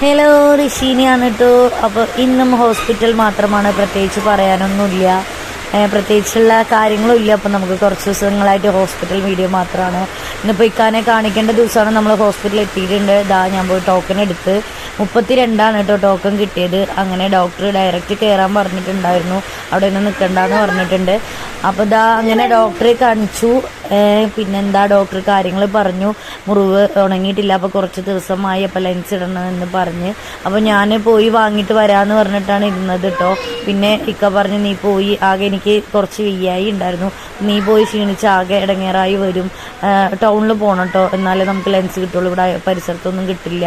Hello റിഷീനിയാണ് കേട്ടോ അപ്പോൾ ഇന്നും ഹോസ്പിറ്റൽ മാത്രമാണ് പ്രത്യേകിച്ച് പറയാനൊന്നുമില്ല. പ്രത്യേകിച്ചുള്ള കാര്യങ്ങളും ഇല്ല അപ്പം നമുക്ക് കുറച്ച് ദിവസങ്ങളായിട്ട് ഹോസ്പിറ്റൽ വീഡിയോ മാത്രമാണ്. ഇന്നിപ്പോൾ ഇക്കാനെ കാണിക്കേണ്ട ദിവസമാണ് നമ്മൾ ഹോസ്പിറ്റലിൽ എത്തിയിട്ടുണ്ട്. ഇതാ ഞാൻ പോയി ടോക്കൺ എടുത്ത്. മുപ്പത്തി രണ്ടാണ് കേട്ടോ ടോക്കൺ കിട്ടിയത്. അങ്ങനെ ഡോക്ടർ ഡയറക്റ്റ് കയറാൻ പറഞ്ഞിട്ടുണ്ടായിരുന്നു. അവിടെ നിന്ന് നിൽക്കണ്ടെന്ന് പറഞ്ഞിട്ടുണ്ട്. അപ്പോൾ ഇതാ അങ്ങനെ ഡോക്ടറെ കാണിച്ചു. പിന്നെന്താ ഡോക്ടർ കാര്യങ്ങൾ പറഞ്ഞു. മുറിവ് ഉണങ്ങിയിട്ടില്ല. അപ്പോൾ കുറച്ച് ദിവസമായി അപ്പോൾ ലെൻസ് ഇടണമെന്ന് പറഞ്ഞ്. അപ്പോൾ ഞാൻ പോയി വാങ്ങിയിട്ട് വരാമെന്ന് പറഞ്ഞിട്ടാണ് ഇരുന്നത് കേട്ടോ പിന്നെ ഇക്ക പറഞ്ഞ് നീ പോയി ആകെ എനിക്ക് കുറച്ച് വയ്യായി ഉണ്ടായിരുന്നു. നീ പോയി ക്ഷീണിച്ച് ആകെ ഇടങ്ങേറായി വരും. ടൗണിൽ പോകണം കേട്ടോ എന്നാലേ നമുക്ക് ലെൻസ് കിട്ടുള്ളൂ. ഇവിടെ പരിസരത്തൊന്നും കിട്ടില്ല.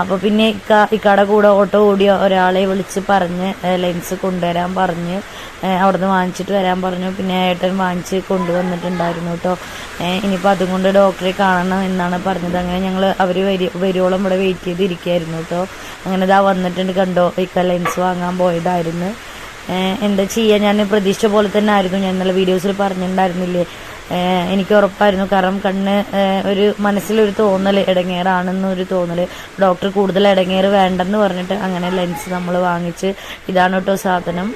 അപ്പോൾ പിന്നെ ഇക്ക ഇക്കയുടെ കൂടെ ഓട്ടോ ഓടിയ ഒരാളെ വിളിച്ച് പറഞ്ഞ് ലെൻസ് കൊണ്ടുവരാൻ പറഞ്ഞ് അവിടുന്ന് വാങ്ങിച്ചിട്ട് വരാൻ പറഞ്ഞു. പിന്നെ ഏട്ടൻ വാങ്ങിച്ച് കൊണ്ടുവന്നിട്ടുണ്ടായിരുന്നു കേട്ടോ ഇനിയിപ്പോൾ അതും കൊണ്ട് ഡോക്ടറെ കാണണം എന്നാണ് പറഞ്ഞത്. അങ്ങനെ ഞങ്ങൾ അവർ വരി വരുവോളം ഇവിടെ വെയിറ്റ് ചെയ്തിരിക്കുകയായിരുന്നു കേട്ടോ അങ്ങനെ ഇതാ വന്നിട്ടുണ്ട് കണ്ടോ? ഇക്ക ലെൻസ് വാങ്ങാൻ പോയതായിരുന്നു. എന്താ ചെയ്യുക ഞാൻ പ്രതീക്ഷിച്ച പോലെ തന്നെ ആയിരുന്നു. ഞാൻ ഇന്നലെ വീഡിയോസിൽ പറഞ്ഞിട്ടുണ്ടായിരുന്നില്ലേ? എനിക്ക് ഉറപ്പായിരുന്നു. കാരണം കണ്ണ് ഒരു മനസ്സിലൊരു തോന്നൽ ഇടങ്ങേറാണെന്നൊരു തോന്നൽ ഡോക്ടർ കൂടുതൽ ഇടങ്ങേറ് വേണ്ടെന്ന് പറഞ്ഞിട്ട് അങ്ങനെ ലെൻസ് നമ്മൾ വാങ്ങിച്ച് ഇതാണ് കേട്ടോ സാധനം.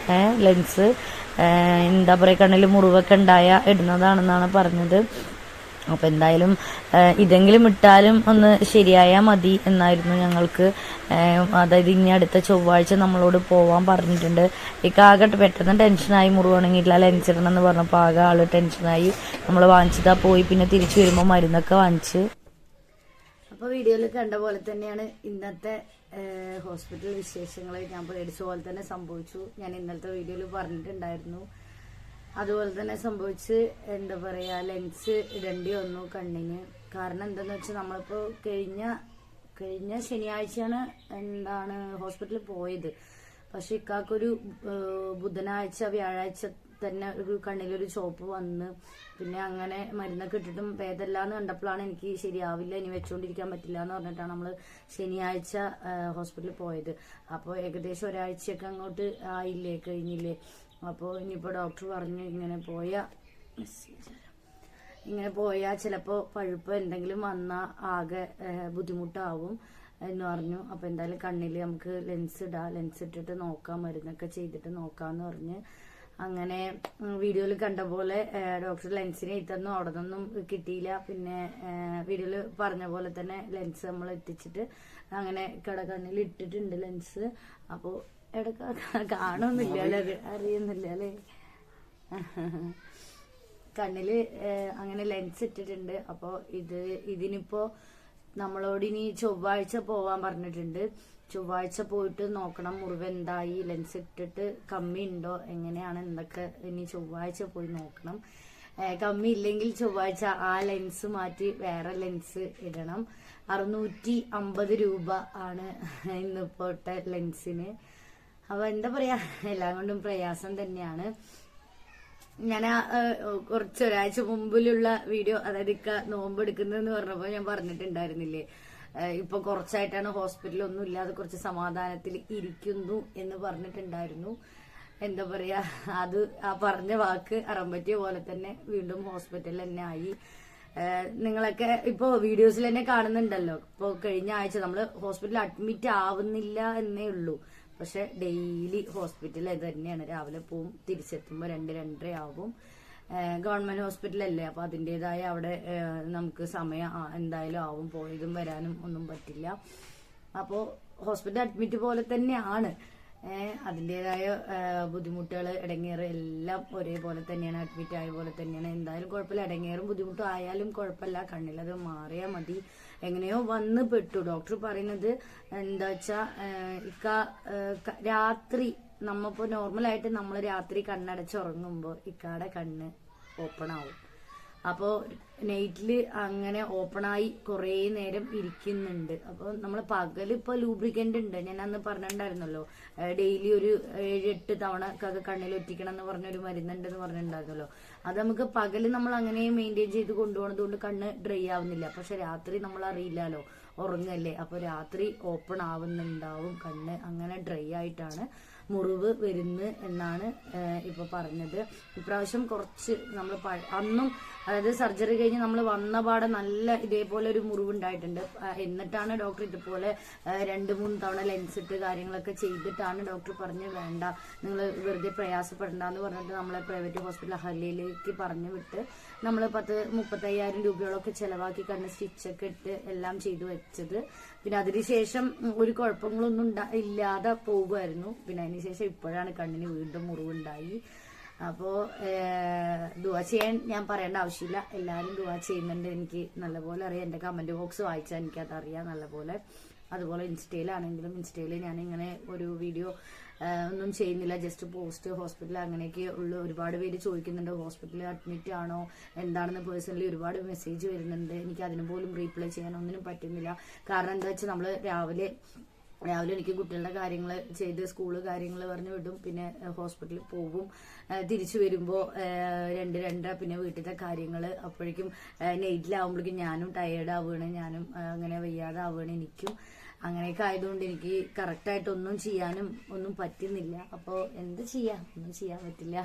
ലെൻസ് എന്താ പറയുക കണ്ണിൽ മുറിവൊക്കെ ഉണ്ടായ ഇടുന്നതാണെന്നാണ് പറഞ്ഞത്. അപ്പോൾ എന്തായാലും ഇതെങ്കിലും ഇട്ടാലും ഒന്ന് ശരിയായാൽ മതി എന്നായിരുന്നു ഞങ്ങൾക്ക് അതായത് ഇനി അടുത്ത ചൊവ്വാഴ്ച നമ്മളോട് പോവാൻ പറഞ്ഞിട്ടുണ്ട്. ഇക്ക ആകെ പെട്ടെന്ന് ടെൻഷനായി മുറിവാണെങ്കില്ല ലെൻസിടണം എന്ന് പറഞ്ഞപ്പോൾ ആകെ ആൾ ടെൻഷനായി. നമ്മൾ വാങ്ങിച്ചതാ പോയി പിന്നെ തിരിച്ചു വരുമ്പോൾ മരുന്നൊക്കെ വാങ്ങിച്ച്. അപ്പോൾ വീഡിയോയിൽ കണ്ട പോലെ തന്നെയാണ് ഇന്നത്തെ ഹോസ്പിറ്റൽ വിശേഷങ്ങൾ ഞാൻ പേടിച്ച പോലെ തന്നെ സംഭവിച്ചു. ഞാൻ ഇന്നത്തെ വീഡിയോയിൽ പറഞ്ഞിട്ടുണ്ടായിരുന്നു. അതുപോലെ തന്നെ സംഭവിച്ച് എന്താ പറയാ ലെൻസ് ഇടേണ്ടി വന്നു കണ്ണിന്. കാരണം എന്താന്ന് വെച്ചാൽ നമ്മളിപ്പോ കഴിഞ്ഞ കഴിഞ്ഞ ശനിയാഴ്ചയാണ് എന്താണ് ഹോസ്പിറ്റലിൽ പോയത്. പക്ഷെ ഇക്കാക്കൊരു ബുധനാഴ്ച വ്യാഴാഴ്ച തന്നെ ഒരു കണ്ണിലൊരു ചോപ്പ് വന്ന് പിന്നെ അങ്ങനെ മരുന്നൊക്കെ ഇട്ടിട്ടും ഭേദമില്ലാന്ന് കണ്ടപ്പോഴാണ് എനിക്ക് ശരിയാവില്ല ഇനി വെച്ചുകൊണ്ടിരിക്കാൻ പറ്റില്ല എന്ന് പറഞ്ഞിട്ടാണ് നമ്മൾ ശനിയാഴ്ച ഹോസ്പിറ്റലിൽ പോയത്. അപ്പോൾ ഏകദേശം ഒരാഴ്ചയൊക്കെ അങ്ങോട്ട് ആയില്ലേ കഴിഞ്ഞില്ലേ. അപ്പോൾ ഇനിയിപ്പോൾ ഡോക്ടർ പറഞ്ഞു ഇങ്ങനെ പോയ ഇങ്ങനെ പോയാൽ ചിലപ്പോൾ പഴുപ്പ് എന്തെങ്കിലും വന്നാൽ ആകെ ബുദ്ധിമുട്ടാവും എന്ന് പറഞ്ഞു. അപ്പോൾ എന്തായാലും കണ്ണിൽ നമുക്ക് ലെൻസ് ഇടാം. ലെൻസ് ഇട്ടിട്ട് നോക്കാം മരുന്നൊക്കെ ചെയ്തിട്ട് നോക്കാമെന്ന് പറഞ്ഞ്. അങ്ങനെ വീഡിയോയിൽ കണ്ട പോലെ ഡോക്ടർ ലെൻസിനെ ഇതൊന്നും അവിടെ നിന്നും കിട്ടിയില്ല. പിന്നെ വീഡിയോയിൽ പറഞ്ഞ പോലെ തന്നെ ലെൻസ് നമ്മൾ എത്തിച്ചിട്ട് അങ്ങനെ കടകണ്ണിൽ ഇട്ടിട്ടുണ്ട് ലെൻസ് അപ്പോൾ ഇടയ്ക്ക് കാണുന്നില്ല അല്ലേ? അറിയുന്നില്ല അല്ലേ? കണ്ണിൽ അങ്ങനെ ലെൻസ് ഇട്ടിട്ടുണ്ട്. അപ്പോൾ ഇത് ഇതിനിപ്പോ നമ്മളോട് ഇനി ചൊവ്വാഴ്ച പോവാൻ പറഞ്ഞിട്ടുണ്ട്. ചൊവ്വാഴ്ച പോയിട്ട് നോക്കണം മുറിവ് എന്തായി ലെൻസ് ഇട്ടിട്ട് കമ്മി ഉണ്ടോ എങ്ങനെയാണ് എന്തൊക്കെ ഇനി ചൊവ്വാഴ്ച പോയി നോക്കണം. കമ്മി ഇല്ലെങ്കിൽ ചൊവ്വാഴ്ച ആ ലെൻസ് മാറ്റി വേറെ ലെൻസ് ഇടണം. അറുന്നൂറ്റി അമ്പത് രൂപ ആണ് ഇന്നിപ്പോട്ടെ ലെൻസിന് അപ്പൊ എന്താ പറയാ എല്ലാം കൊണ്ടും പ്രയാസം തന്നെയാണ്. ഞാൻ കുറച്ച് ഒരാഴ്ച മുമ്പിലുള്ള വീഡിയോ അതായത് ഇക്ക നോമ്പ് എടുക്കുന്നതെന്ന് പറഞ്ഞപ്പോൾ ഞാൻ പറഞ്ഞിട്ടുണ്ടായിരുന്നില്ലേ ഇപ്പൊ കുറച്ചായിട്ടാണ് ഹോസ്പിറ്റലിൽ ഒന്നും ഇല്ലാതെ കുറച്ച് സമാധാനത്തിൽ ഇരിക്കുന്നു എന്ന് പറഞ്ഞിട്ടുണ്ടായിരുന്നു. എന്താ പറയാ അത് ആ പറഞ്ഞ വാക്ക് അറമ്പറ്റിയ പോലെ തന്നെ വീണ്ടും ഹോസ്പിറ്റലിൽ തന്നെ ആയി നിങ്ങളൊക്കെ ഇപ്പോ വീഡിയോസിൽ തന്നെ കാണുന്നുണ്ടല്ലോ ഇപ്പൊ കഴിഞ്ഞ ആഴ്ച നമ്മൾ ഹോസ്പിറ്റലിൽ അഡ്മിറ്റ് ആവുന്നില്ല എന്നേ ഉള്ളൂ. പക്ഷെ ഡെയിലി ഹോസ്പിറ്റലിൽ തന്നെയാണ്. രാവിലെ പോവും തിരിച്ചെത്തുമ്പോൾ രണ്ട് രണ്ടര ആവും. ഗവൺമെന്റ് ഹോസ്പിറ്റലല്ലേ? അപ്പൊ അതിന്റെതായ അവിടെ നമുക്ക് സമയം എന്തായാലും ആവും. പോയതും വരാനും ഒന്നും പറ്റില്ല. അപ്പോൾ ഹോസ്പിറ്റൽ അഡ്മിറ്റ് പോലെ തന്നെയാണ്. അതിന്റെതായ ബുദ്ധിമുട്ടുകൾ ഇടങ്ങേറ് എല്ലാം ഒരേപോലെ തന്നെയാണ് അഡ്മിറ്റ് ആയ പോലെ തന്നെയാണ്. എന്തായാലും കുഴപ്പമില്ല. ഇടങ്ങേറും ബുദ്ധിമുട്ടും ആയാലും കുഴപ്പമില്ല. കണ്ണിലത് മാറിയാൽ മതി. എങ്ങനെയോ വന്ന് പെട്ടു. ഡോക്ടർ പറയുന്നത് എന്താ വെച്ചാ ഇക്ക രാത്രി നമ്മപ്പോ നോർമലായിട്ട് നമ്മൾ രാത്രി കണ്ണടച്ച് ഉറങ്ങുമ്പോൾ ഇക്കാടെ കണ്ണ് ഓപ്പൺ ആവും. അപ്പോൾ നൈറ്റിൽ അങ്ങനെ ഓപ്പൺ ആയി കുറേ നേരം ഇരിക്കുന്നുണ്ട്. അപ്പോൾ നമ്മൾ പകൽ ഇപ്പൊ ലൂബ്രിക്കന്റ് ഉണ്ട്. ഞാൻ അന്ന് പറഞ്ഞിട്ടുണ്ടായിരുന്നല്ലോ ഡെയിലി ഒരു ഏഴ് എട്ട് തവണ ഒക്കെ കണ്ണിൽ ഒറ്റിക്കണം എന്ന് പറഞ്ഞൊരു മരുന്നുണ്ടെന്ന് പറഞ്ഞിട്ടുണ്ടായിരുന്നല്ലോ. അത് നമുക്ക് പകൽ നമ്മൾ അങ്ങനെ മെയിന്റെയിൻ ചെയ്ത് കൊണ്ടുപോകുന്നത് കൊണ്ട് കണ്ണ് ഡ്രൈ ആവുന്നില്ല. പക്ഷെ രാത്രി നമ്മൾ അറിയില്ലല്ലോ ഉറങ്ങല്ലേ. അപ്പൊ രാത്രി ഓപ്പൺ ആവുന്നുണ്ടാവും കണ്ണ് അങ്ങനെ ഡ്രൈ ആയിട്ടാണ്. മുറിവ് വരുന്നു എന്നാണ് ഇപ്പൊ പറഞ്ഞത്. ഇപ്രാവശ്യം കുറച്ച് നമ്മൾ അന്നും അതായത് സർജറി കഴിഞ്ഞ് നമ്മൾ വന്ന പാടെ നല്ല ഇതേപോലെ ഒരു മുറിവ് ഉണ്ടായിട്ടുണ്ട് എന്നിട്ടാണ് ഡോക്ടർ ഇതുപോലെ രണ്ട് മൂന്ന് തവണ ലെൻസ് ഇട്ട് കാര്യങ്ങളൊക്കെ ചെയ്തിട്ടാണ് ഡോക്ടർ പറഞ്ഞ് വേണ്ട നിങ്ങൾ വെറുതെ പ്രയാസപ്പെടണ്ടെന്ന് പറഞ്ഞിട്ട് നമ്മളെ പ്രൈവറ്റ് ഹോസ്പിറ്റൽ ഹലിയിലേക്ക് പറഞ്ഞു വിട്ട് നമ്മൾ പത്ത് മുപ്പത്തയ്യായിരം രൂപയോളൊക്കെ ചിലവാക്കി കണ്ട് സ്റ്റിച്ചൊക്കെ ഇട്ട് എല്ലാം ചെയ്തു വെച്ചത്. പിന്നെ അതിനുശേഷം ഒരു കുഴപ്പങ്ങളൊന്നും ഇല്ലാതെ പോകുമായിരുന്നു പിന്നെ അതിനുശേഷം ഇപ്പോഴാണ് കണ്ണിന് വീണ്ടും മുറിവുണ്ടായി. അപ്പോ ദുവാ ചെയ്യാൻ ഞാൻ പറയേണ്ട ആവശ്യമില്ല. എല്ലാവരും ദുവാ ചെയ്യുന്നുണ്ട്. എനിക്ക് നല്ലപോലെ അറിയാം. എന്റെ കമന്റ് ബോക്സ് വായിച്ചാൽ എനിക്കത് അറിയാം നല്ലപോലെ. അതുപോലെ ഇൻസ്റ്റയിലാണെങ്കിലും ഇൻസ്റ്റയിൽ ഞാൻ ഇങ്ങനെ ഒരു വീഡിയോ ഒന്നും ചെയ്യുന്നില്ല. ജസ്റ്റ് പോസ്റ്റ് ഹോസ്പിറ്റൽ അങ്ങനെയൊക്കെ ഉള്ളു ഒരുപാട് പേര് ചോദിക്കുന്നുണ്ട്. ഹോസ്പിറ്റലിൽ അഡ്മിറ്റ് ആണോ? എന്താണെന്ന് പേഴ്സണലി ഒരുപാട് മെസ്സേജ് വരുന്നുണ്ട്. എനിക്ക് അതിന് പോലും റീപ്ലൈ ചെയ്യാൻ ഒന്നിനും പറ്റുന്നില്ല. കാരണം എന്താ വെച്ചാൽ നമ്മൾ രാവിലെ രാവിലെ എനിക്ക് കുട്ടികളുടെ കാര്യങ്ങൾ ചെയ്ത് സ്കൂൾ കാര്യങ്ങൾ പറഞ്ഞു വിടും. പിന്നെ ഹോസ്പിറ്റലിൽ പോകും. തിരിച്ചു വരുമ്പോൾ രണ്ട് രണ്ടര പിന്നെ വീട്ടിലത്തെ കാര്യങ്ങൾ അപ്പോഴേക്കും നൈറ്റിലാവുമ്പോഴേക്കും ഞാനും ടയേർഡ് ആവുകയാണ്. ഞാനും അങ്ങനെ വയ്യാതെ ആവുകയാണ് എനിക്കും. അങ്ങനെയൊക്കെ ആയതുകൊണ്ട് എനിക്ക് കറക്റ്റായിട്ട് ഒന്നും ചെയ്യാനും ഒന്നും പറ്റുന്നില്ല. അപ്പോൾ എന്ത് ചെയ്യാം? ഒന്നും ചെയ്യാൻ പറ്റില്ല.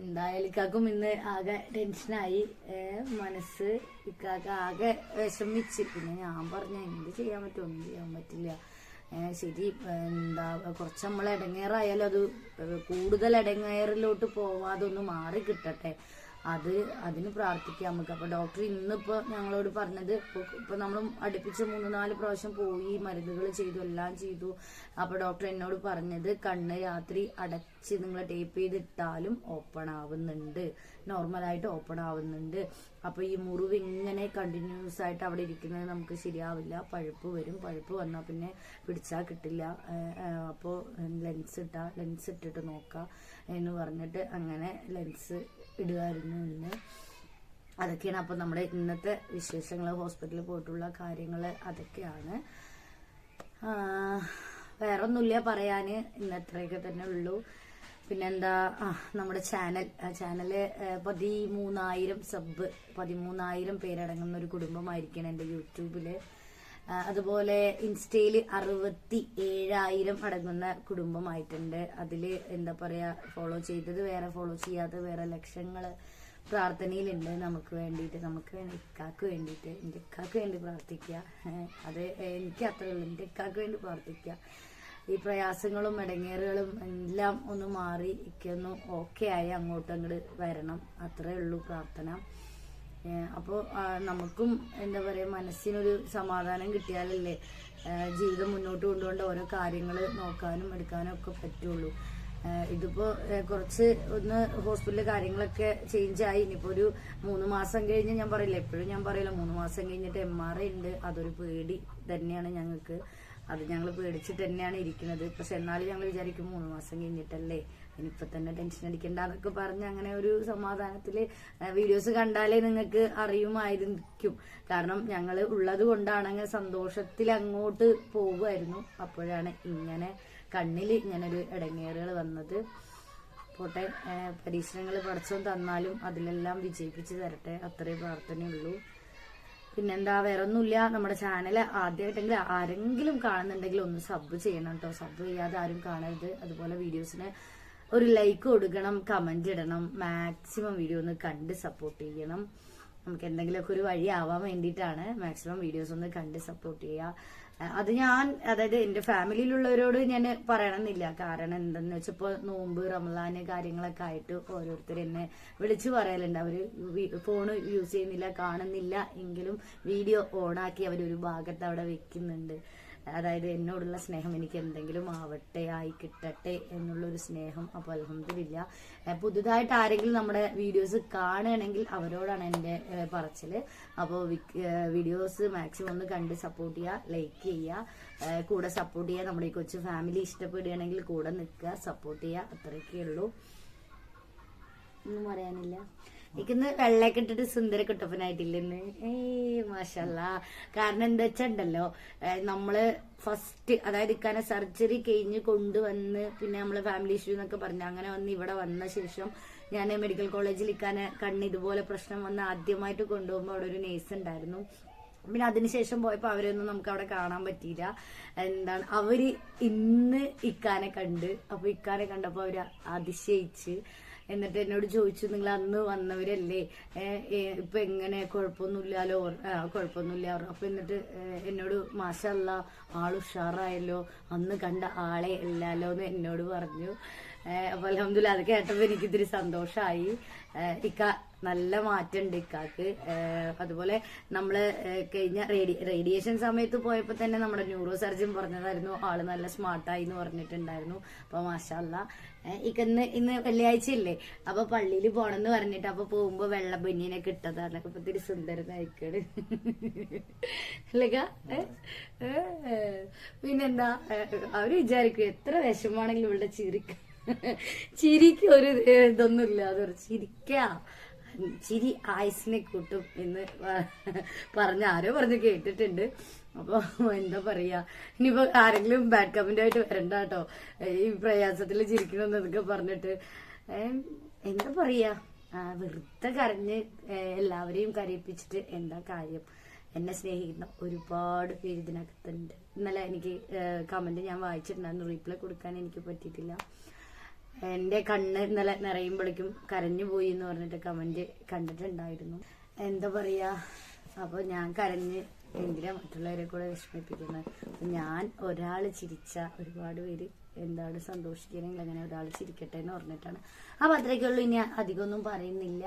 എന്തായാലും ഇക്കാക്കും ഇന്ന് ആകെ ടെൻഷനായി മനസ്സ് ഇക്കാക്ക ആകെ വിഷമിച്ച്. പിന്നെ ഞാൻ പറഞ്ഞ എന്ത് ചെയ്യാൻ പറ്റും? ഒന്നും ചെയ്യാൻ പറ്റില്ല. ശരി എന്താ കുറച്ച് നമ്മൾ ഇടങ്ങേറായാലും അത് കൂടുതൽ ഇടങ്ങേറിലോട്ട് പോവാതെ മാറി കിട്ടട്ടെ. അത് അതിന് പ്രാർത്ഥിക്കാം നമുക്ക്. അപ്പൊ ഡോക്ടർ ഇന്നിപ്പോ ഞങ്ങളോട് പറഞ്ഞത് ഇപ്പൊ നമ്മൾ അടുപ്പിച്ച് മൂന്ന് നാല് പ്രാവശ്യം പോയി മരുന്നുകൾ ചെയ്തു എല്ലാം ചെയ്തു. അപ്പൊ ഡോക്ടർ എന്നോട് പറഞ്ഞത് കണ്ണ് രാത്രി അടച്ച് നിങ്ങൾ ടേപ്പ് ചെയ്തിട്ടാലും ഓപ്പൺ ആവുന്നുണ്ട്. നോർമൽ ആയിട്ട് ഓപ്പൺ ആവുന്നുണ്ട്. അപ്പൊ ഈ മുറിവ് ഇങ്ങനെ കണ്ടിന്യൂസ് ആയിട്ട് അവിടെ ഇരിക്കുന്നത് നമുക്ക് ശരിയാവില്ല. പഴുപ്പ് വരും. പഴുപ്പ് വന്നാൽ പിന്നെ പിടിച്ചാൽ കിട്ടില്ല. ഏഹ് ഏഹ് അപ്പോ ലെൻസ് ഇട്ടാ ലെൻസ് ഇട്ടിട്ട് നോക്കാം എന്ന് പറഞ്ഞിട്ട് അങ്ങനെ ലെൻസ് ഇടുമായിരുന്നു ഇന്ന്. അതൊക്കെയാണ് അപ്പൊ നമ്മുടെ ഇന്നത്തെ വിശേഷങ്ങൾ ഹോസ്പിറ്റലിൽ പോയിട്ടുള്ള കാര്യങ്ങൾ അതൊക്കെയാണ്. ആ, വേറൊന്നുമില്ല പറയാന്. ഇന്നത്രയൊക്കെ തന്നെ ഉള്ളൂ. പിന്നെന്താ നമ്മുടെ ചാനൽ ചാനൽ പതിമൂന്നായിരം സബ് പതിമൂന്നായിരം പേരടങ്ങുന്ന ഒരു കുടുംബമായിരിക്കണം എന്റെ യൂട്യൂബിൽ. അതുപോലെ ഇൻസ്റ്റയിൽ അറുപത്തി ഏഴായിരം അടങ്ങുന്ന കുടുംബമായിട്ടുണ്ട്. അതിൽ എന്താ പറയാ ഫോളോ ചെയ്തത് വേറെ ഫോളോ ചെയ്യാത്ത വേറെ ലക്ഷങ്ങൾ പ്രാർത്ഥനയിലുണ്ട്. നമുക്ക് വേണ്ടിയിട്ട് നമുക്ക് വേണ്ടി ഇക്കാക്ക് വേണ്ടിയിട്ട് എന്റെ ഇക്കാക്ക് വേണ്ടി പ്രാർത്ഥിക്കുക. അത് എനിക്ക് അത്ര ഉള്ളൂ. എന്റെ ഇക്കാക്ക് വേണ്ടി പ്രാർത്ഥിക്കുക. ഈ പ്രയാസങ്ങളും ഇടങ്ങേറുകളും എല്ലാം ഒന്ന് മാറി ഇക്കൊന്ന് ഓക്കെ ആയി അങ്ങോട്ട് അങ്ങോട്ട് വരണം. അത്രേ ഉള്ളൂ പ്രാർത്ഥന. ഏഹ് അപ്പോ നമുക്കും എന്താ പറയാ മനസ്സിനൊരു സമാധാനം കിട്ടിയാലല്ലേ ജീവിതം മുന്നോട്ട് കൊണ്ടുപോകേണ്ട ഓരോ കാര്യങ്ങൾ നോക്കാനും എടുക്കാനും ഒക്കെ പറ്റുള്ളൂ. ഇതിപ്പോൾ ഇതിപ്പോ കുറച്ച് ഒന്ന് ഹോസ്പിറ്റലിലെ കാര്യങ്ങളൊക്കെ ചേഞ്ച് ആയി. ഇനിയിപ്പോ ഒരു മൂന്ന് മാസം കഴിഞ്ഞ് ഞാൻ പറയില്ല എപ്പോഴും ഞാൻ പറയില്ല മൂന്ന് മാസം കഴിഞ്ഞിട്ട് എം ആർ ഐ ഉണ്ട്. അതൊരു പേടി തന്നെയാണ് ഞങ്ങൾക്ക്. അത് ഞങ്ങൾ പേടിച്ചിട്ട് തന്നെയാണ് ഇരിക്കുന്നത്. പക്ഷെ എന്നാലും ഞങ്ങൾ വിചാരിക്കും മൂന്ന് മാസം കഴിഞ്ഞിട്ടല്ലേ. ഇനിയിപ്പൊ തന്നെ ടെൻഷൻ അടിക്കണ്ട എന്നൊക്കെ പറഞ്ഞ് അങ്ങനെ ഒരു സമാധാനത്തിൽ വീഡിയോസ് കണ്ടാലേ നിങ്ങൾക്ക് അറിയുമായിരിക്കും. കാരണം ഞങ്ങൾ ഉള്ളത് കൊണ്ടാണ് അങ്ങനെ സന്തോഷത്തിൽ അങ്ങോട്ട് പോവുമായിരുന്നു അപ്പോഴാണ് ഇങ്ങനെ കണ്ണിൽ ഇങ്ങനൊരു ഇടങ്ങേറുകൾ വന്നത്. പോട്ടെ പരീക്ഷണങ്ങൾ പഠിച്ചും തന്നാലും അതിലെല്ലാം വിജയിപ്പിച്ച് തരട്ടെ അത്രേ പ്രാർത്ഥനയുള്ളൂ. പിന്നെന്താ വേറെ ഒന്നുമില്ല നമ്മുടെ ചാനൽ ആദ്യമായിട്ടെങ്കിൽ ആരെങ്കിലും കാണുന്നുണ്ടെങ്കിൽ ഒന്ന് സബ് ചെയ്യണം കേട്ടോ സബ് ചെയ്യാതെ ആരും കാണരുത്. അതുപോലെ വീഡിയോസിന് ഒരു ലൈക്ക് കൊടുക്കണം കമന്റ് ഇടണം മാക്സിമം വീഡിയോ ഒന്ന് കണ്ട് സപ്പോർട്ട് ചെയ്യണം. നമുക്ക് എന്തെങ്കിലുമൊക്കെ ഒരു വഴി ആവാൻ വേണ്ടിയിട്ടാണ് മാക്സിമം വീഡിയോസ് ഒന്ന് കണ്ട് സപ്പോർട്ട് ചെയ്യുക. അത് ഞാൻ അതായത് എന്റെ ഫാമിലിയിലുള്ളവരോട് ഞാൻ പറയണമെന്നില്ല. കാരണം എന്തെന്ന് ഇപ്പോൾ നോമ്പ് റമദാന് കാര്യങ്ങളൊക്കെ ആയിട്ട് ഓരോരുത്തർ എന്നെ വിളിച്ചു പറയലുണ്ട്. അവർ ഫോൺ യൂസ് ചെയ്യുന്നില്ല കാണുന്നില്ല. എങ്കിലും വീഡിയോ ഓണാക്കി അവർ ഒരു ഭാഗത്ത് അവിടെ വെക്കുന്നുണ്ട്. അതായത് എന്നോടുള്ള സ്നേഹം എനിക്ക് എന്തെങ്കിലും ആവട്ടെ ആയി കിട്ടട്ടെ എന്നുള്ളൊരു സ്നേഹം അപ്പൊ അലഹമില്ല പുതുതായിട്ട് ആരെങ്കിലും നമ്മുടെ വീഡിയോസ് കാണുകയാണെങ്കിൽ അവരോടാണ് എന്റെ പറച്ചിൽ അപ്പോൾ വീഡിയോസ് മാക്സിമം ഒന്ന് കണ്ട് സപ്പോർട്ട് ചെയ്യുക ലൈക്ക് ചെയ്യുക. കൂടെ സപ്പോർട്ട് ചെയ്യുക നമ്മുടെ ഈ കൊച്ചു ഫാമിലി ഇഷ്ടപ്പെടുകയാണെങ്കിൽ കൂടെ നിൽക്കുക സപ്പോർട്ട് ചെയ്യുക. അത്രയൊക്കെ ഉള്ളൂ. ഒന്നും പറയാനില്ല. എനിക്കിന്ന് വെള്ളയൊക്കെ ഇട്ടിട്ട് സുന്ദര കുട്ടപ്പനായിട്ടില്ലെന്ന് ഏയ് മാഷല്ല. കാരണം എന്താ വെച്ചുണ്ടല്ലോ നമ്മൾ ഫസ്റ്റ് അതായത് ഇക്കാനെ സർജറി കഴിഞ്ഞ് കൊണ്ടുവന്ന് പിന്നെ നമ്മൾ ഫാമിലി ഇഷ്യൂ എന്നൊക്കെ പറഞ്ഞു അങ്ങനെ വന്ന് ഇവിടെ വന്ന ശേഷം ഞാൻ മെഡിക്കൽ കോളേജിൽ ഇക്കാനെ കണ്ണ് ഇതുപോലെ പ്രശ്നം വന്ന് ആദ്യമായിട്ട് കൊണ്ടുപോകുമ്പോൾ അവിടെ ഒരു നേഴ്സ് ഉണ്ടായിരുന്നു. പിന്നെ അതിനുശേഷം പോയപ്പോ അവരൊന്നും നമുക്ക് അവിടെ കാണാൻ പറ്റിയില്ല. എന്താണ് അവർ ഇന്ന് ഇക്കാനെ കണ്ട് അപ്പൊ ഇക്കാനെ കണ്ടപ്പോ അവർ അതിശയിച്ച് എന്നിട്ട് എന്നോട് ചോദിച്ചു നിങ്ങൾ അന്ന് വന്നവരല്ലേ? ഇപ്പൊ എങ്ങനെ? കുഴപ്പമൊന്നുമില്ലല്ലോ. കുഴപ്പമൊന്നുമില്ല. അപ്പൊ എന്നിട്ട് എന്നോട് മാഷല്ല ആൾ ഉഷാറായല്ലോ. അന്ന് കണ്ട ആളെ അല്ലല്ലോ എന്ന് എന്നോട് പറഞ്ഞു. അപ്പൊ അലഹമുല്ല അത് കേട്ടപ്പോ എനിക്കിത്തിരി സന്തോഷമായി ഇക്ക നല്ല മാറ്റമുണ്ട് ഇക്കാക്ക്. അതുപോലെ നമ്മൾ കഴിഞ്ഞ റേഡി റേഡിയേഷൻ സമയത്ത് പോയപ്പോ തന്നെ നമ്മുടെ ന്യൂറോ സർജൻ പറഞ്ഞതായിരുന്നു ആൾ നല്ല സ്മാർട്ടായി എന്ന് പറഞ്ഞിട്ടുണ്ടായിരുന്നു. അപ്പൊ മാഷല്ല ഇക്കന്ന് ഇന്ന് വെള്ളിയാഴ്ച ഇല്ലേ അപ്പൊ പള്ളിയിൽ പോണെന്ന് പറഞ്ഞിട്ട് അപ്പൊ പോകുമ്പോ വെള്ള ബനിയനെ കിട്ടതാണ് അപ്പൊ ഇത്തിരി സുന്ദരനായിക്കാണ് അല്ലേക്ക? പിന്നെന്താ? അവർ വിചാരിക്കും എത്ര വിഷമാണെങ്കിലും ഇവിടെ ചിരിക്ക. ചിരിക്ക് ഒരു ഇതൊന്നും ഇല്ല അതൊരു ചിരിക്കാ. ചിരി ആയുസിനെ കൂട്ടും എന്ന് പറഞ്ഞ ആരോ പറഞ്ഞ് കേട്ടിട്ടുണ്ട്. അപ്പൊ എന്താ പറയാ? ഇനിയിപ്പോ ആരെങ്കിലും ബാഡ് കമന്റ് ആയിട്ട് വരണ്ട കേട്ടോ. ഈ പ്രയാസത്തിൽ ചിരിക്കണം എന്നൊക്കെ പറഞ്ഞിട്ട്. എന്താ പറയാ? വെറുതെ കരഞ്ഞ് എല്ലാവരെയും കരയിപ്പിച്ചിട്ട് എന്താ കാര്യം? എന്നെ സ്നേഹിക്കുന്ന ഒരുപാട് പേര് ഇതിനകത്തുണ്ട്. ഇന്നലെ എനിക്ക് കമന്റ് ഞാൻ വായിച്ചിട്ടുണ്ടായിരുന്നു. റീപ്ലൈ കൊടുക്കാൻ എനിക്ക് പറ്റിയിട്ടില്ല. എന്റെ കണ്ണ് ഇന്നലെ നിറയുമ്പോഴേക്കും കരഞ്ഞു പോയി എന്ന് പറഞ്ഞിട്ട് കമന്റ് കണ്ടിട്ടുണ്ടായിരുന്നു. എന്താ പറയാ? അപ്പൊ ഞാൻ കരഞ്ഞ് എന്തിനാ മറ്റുള്ളവരെ കൂടെ വിഷമിപ്പിക്കുന്നത് അപ്പൊ ഞാൻ ഒരാൾ ചിരിച്ച ഒരുപാട് പേര് എന്താണ് സന്തോഷിക്കണമെങ്കിൽ അങ്ങനെ ഒരാൾ ചിരിക്കട്ടെ എന്ന് പറഞ്ഞിട്ടാണ്. അപ്പൊ അത്രയ്ക്കുള്ളൂ ഇനി അധികമൊന്നും പറയുന്നില്ല.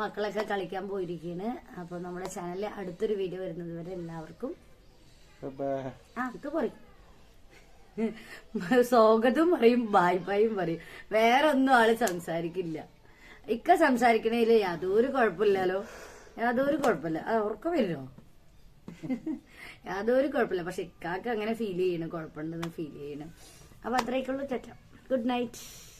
മക്കളൊക്കെ കളിക്കാൻ പോയിരിക്കുകയാണ് അപ്പോൾ നമ്മുടെ ചാനലിൽ അടുത്തൊരു വീഡിയോ വരുന്നത് വരെ എല്ലാവർക്കും ആ അത് പറയും സ്വാഗതം പറയും ബായ് ബായും പറയും. വേറെ ഒന്നും ആൾ സംസാരിക്കില്ല. ഇക്ക സംസാരിക്കണേൽ യാതൊരു കുഴപ്പമില്ലല്ലോ. യാതൊരു കുഴപ്പമില്ല. അത് ഉറക്കം വരുമോ? യാതൊരു കുഴപ്പമില്ല. പക്ഷെ ഇക്കാക്ക് അങ്ങനെ ഫീൽ ചെയ്യണം. കുഴപ്പമുണ്ടെന്ന് ഫീൽ ചെയ്യണം. അപ്പൊ അത്രയൊക്കെയുള്ളൂ ചേട്ടാ. Good night